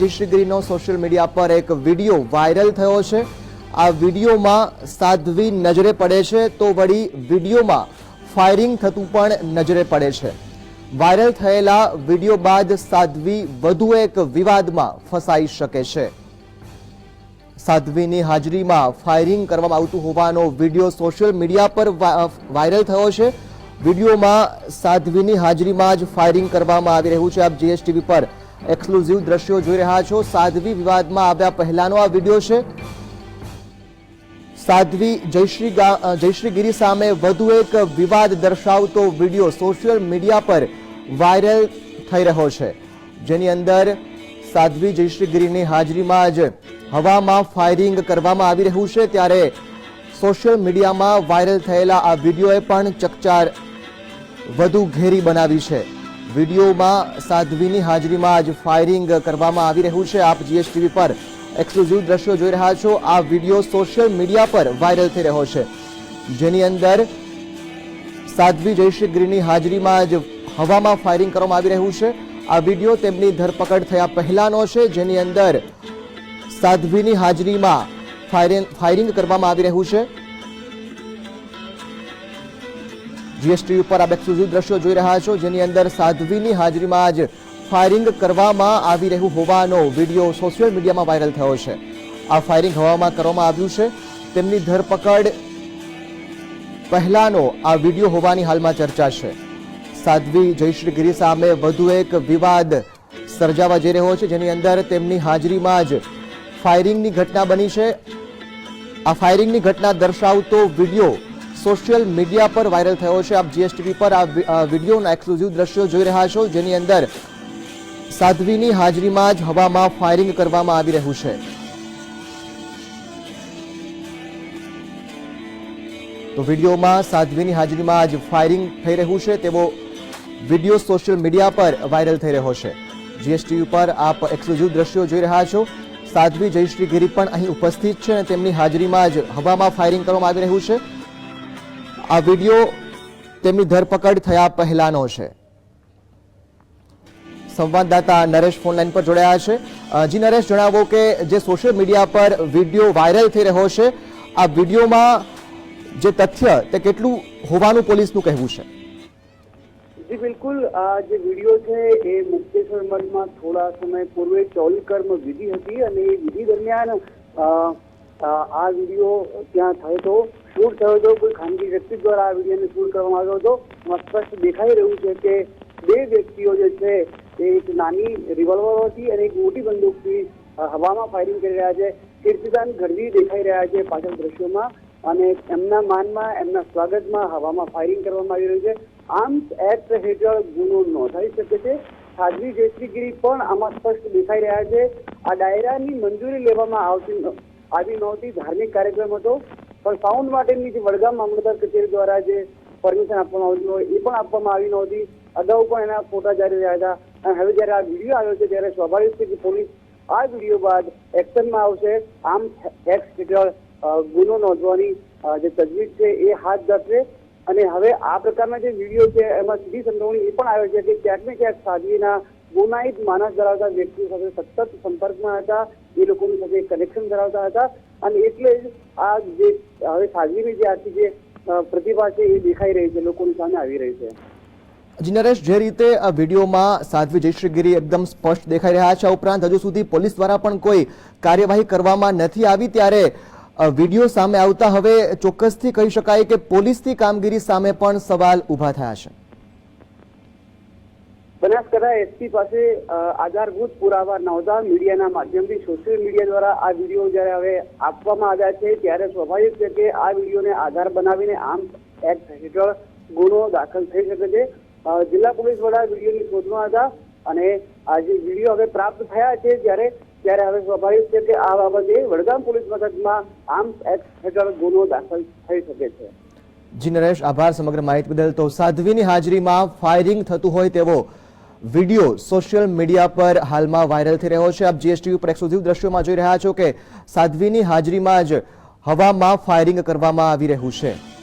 જયશ્રીગીરીનો social media પર એક video viral થયો છે. આ વિડીયોમાં સાધ્વી નજરે પડે છે તો વળી વિડીયોમાં ફાયરિંગ થતું પણ નજરે પડે છે. વાયરલ થયેલા વીડિયો બાદ સાધ્વી વધુ એક વિવાદમાં ફસાઈ શકે છે. સાધ્વીની હાજરીમાં ફાયરિંગ કરવામાં આવતું હોવાનો વીડિયો સોશિયલ મીડિયા પર વાયરલ થયો છે. વિડીયોમાં સાધ્વીની હાજરીમાં જ ફાયરિંગ કરવામાં આવી રહ્યું છે. આપ જીએસટીવી પર એક્સક્લુઝિવ દ્રશ્યો જોઈ રહ્યા છો. સાધ્વી વિવાદમાં આવ્યા પહેલાનો આ વીડિયો છે. સાધ્વી જયશ્રી જયશ્રી જયશ્રીગીરી સામે વધુ એક વિવાદ દર્શાવતો વીડિયો સોશિયલ મીડિયા પર વાયરલ થઈ રહ્યો છે. જેની અંદર સાધ્વી જયશ્રીગીરીની હાજરીમાં જ હવામાં ફાયરિંગ કરવામાં આવી રહ્યું છે. ત્યારે સોશિયલ મીડિયામાં વાયરલ થયેલા આ વિડીયોએ પણ ચકચાર વધુ ઘેરી બનાવી છે. વિડીયોમાં સાધ્વીની હાજરીમાં જ ફાયરિંગ કરવામાં આવી રહ્યું છે. આપ જીએસટીવી પર એક્સક્લુઝિવ દ્રશ્યો જોઈ રહ્યા છો. આ વીડિયો સોશિયલ મીડિયા પર વાયરલ થઈ રહ્યો છે. જેની અંદર સાધ્વી જયશ્રીગીરીની હાજરીમાં જ હવામાં ફાયરિંગ કરવામાં આવી રહ્યું છે. આ વીડિયો તેમની ધરપકડ થયા પહેલાનો છે. જેની અંદર સાધ્વીની હાજરીમાં ફાયરિંગ ફાયરિંગ કરવામાં આવી રહ્યું છે. જીએસટી ઉપર આપ એક્સક્લુઝિવ દ્રશ્યો જોઈ રહ્યા છો, જેની અંદર સાધ્વીની હાજરીમાં જ ફાયરિંગ કરવામાં આવી રહ્યું હોવાનો વીડિયો સોશિયલ મીડિયામાં વાયરલ થયો છે. આ ફાયરિંગ હવામાં કરવામાં આવ્યું છે. તેમની ધરપકડ પહેલાનો આ વીડિયો હોવાની હાલમાં ચર્ચા છે. સાધ્વી જયશ્રીગીરી સામે વધુ એક વિવાદ સર્જાવા જઈ રહ્યો છે, જેની અંદર તેમની હાજરીમાં જ ફાયરિંગની ઘટના બની છે. આ ફાયરિંગની ઘટના દર્શાવતો વીડિયો સોશિયલ મીડિયા પર વાયરલ થયો છે. આપ જીએસટીવી પર આ વિડીયોના એક્સક્લુઝિવ દ્રશ્યો જોઈ રહ્યા છો, જેની અંદર સાધ્વીની હાજરીમાં જ હવામાં ફાયરિંગ કરવામાં આવી રહ્યું છે. તો વિડીયોમાં સાધ્વીની હાજરીમાં જ ફાયરિંગ થઈ રહ્યું છે. તેવો વીડિયો સોશિયલ મીડિયા પર વાયરલ થઈ રહ્યો છે. જીએસટી પર આપ એક્સક્લુઝિવ દ્રશ્યો જોઈ રહ્યા છો. સાધ્વી જયશ્રી ગિરી પણ અહીં ઉપસ્થિત છે અને તેમની હાજરીમાં જ હવામાં ફાયરિંગ કરવામાં આવી રહ્યું છે. આ વીડિયો તેમની ધરપકડ થયા પહેલાનો છે. સંવાદદાતા નરેશ ફોનલાઈન પર જોડાયા છે. જી નરેશ, જણાવો કે જે સોશિયલ મીડિયા પર વીડિયો વાયરલ થઈ રહ્યો છે, આ વિડીયોમાં જે તથ્ય તે કેટલું હોવાનું પોલીસનું કહેવું છે? જી, બિલકુલ. આ જે વીડિયો છે એ મુક્તેશ્વર મઠમાં થોડા સમય પૂર્વે ચૌલ કર્મ વિધિ હતી અને એ વિધિ દરમિયાન આ વીડિયો ત્યાં થયો હતો શૂટ થયો હતો. કોઈ ખાનગી વ્યક્તિ દ્વારા આ વિડીયોને શૂટ કરવામાં આવ્યો હતો. એમાં સ્પષ્ટ દેખાઈ રહ્યું છે કે બે વ્યક્તિઓ જે છે એ એક નાની રિવોલ્વર હતી અને એક મોટી બંદૂકથી હવામાં ફાયરિંગ કરી રહ્યા છે. કીર્તિદાન ગઢવી દેખાઈ રહ્યા છે પાછળ દ્રશ્યોમાં અને એમના માનમાં, એમના સ્વાગતમાં હવામાં ફાયરિંગ કરવામાં આવી રહ્યું છે. આર્મ્સ એક્ટ હેઠળ ગુનો નોંધાઈ શકે છે. સાધ્વી જયશ્રીગીરી પણ આમાં સ્પષ્ટ દેખાઈ રહ્યા છે. આ ડાયરાની મંજૂરી લેવામાં આવતી આવી નહોતી, ધાર્મિક કાર્યક્રમ હતો. પણ સાઉન્ડ માટેની જે વડગામ મામલતદાર કચેરી દ્વારા જે પરમિશન આપવામાં આવતી હોય, એ પણ આપવામાં આવી નહોતી. અગાઉ પણ એના ફોટા જારી રહ્યા હતા અને હવે જ્યારે આ વીડિયો આવ્યો છે, ત્યારે સ્વાભાવિક છે કે પોલીસ આ વીડિયો બાદ એક્શનમાં આવશે. આમ એક્ટ હેઠળ ગુનો નોંધવાની જે તજવીજ છે એ હાથ ધરશે. અને હવે આ પ્રકારના જે વીડિયો છે, એમાં સીધી સંડોવણી એ પણ આવે છે કે ક્યાંક ને ક્યાંક સાધ્વીના ગુનાહિત માનસ ધરાવતા વ્યક્તિઓ સાથે સતત સંપર્કમાં હતા. એ લોકોની સાથે કનેક્શન ધરાવતા હતા. અને એટલે જ આ જે, હવે સાધ્વીની જે આખી જે પ્રતિભા છે એ દેખાઈ રહી છે, લોકોની સામે આવી રહી છે. જી નરેશ, જે રીતે આ વિડીયોમાં સાધ્વી જયશ્રીગીરી એકદમ સ્પષ્ટ દેખાઈ રહ્યા છે ઉપરાંત હજુ સુધી પોલીસ દ્વારા પણ કોઈ કાર્યવાહી કરવામાં નથી આવી, ત્યારે વીડિયો સામે આવતા હવે ચોક્કસથી કહી શકાય કે પોલીસની કામગીરી સામે પણ સવાલ ઊભા થયા છે. બનાસકાંઠા એસપી પાસે આધારભૂત પુરાવા નહોતા મીડિયાના માધ્યમથી સોશિયલ મીડિયા દ્વારા આ વીડિયો જ્યારે હવે આપવામાં આવ્યા છે, ત્યારે સ્વાભાવિક છે કે આ વિડીયોને આધાર બનાવીને આમ એક્ટ હેઠળ ગુનો દાખલ થઈ શકે છે. જિલ્લા પોલીસ વડા વિડીયોની શોધમાં હતા અને આ જે વીડિયો હવે પ્રાપ્ત થયા છે ત્યારે ત્યારે હવે સ્વાભાવિક છે કે આ બાબતે વડગામ પોલીસ મથકમાં આમ એક્ટ હેઠળ ગુનો દાખલ થઈ શકે છે. જી નરેશ, આભાર. સમગ્ર માહિતી બદલ તો સાધ્વીની હાજરીમાં ફાયરિંગ થતું હોય તેવો વીડિયો સોશિયલ મીડિયા પર હાલમાં વાયરલ થઈ રહ્યો છે. આપ જીએસટી ઉપર એક્સક્લુઝિવ દ્રશ્યોમાં જોઈ રહ્યા છો કે સાધ્વીની હાજરીમાં જ હવામાં ફાયરિંગ કરવામાં આવી રહ્યું છે.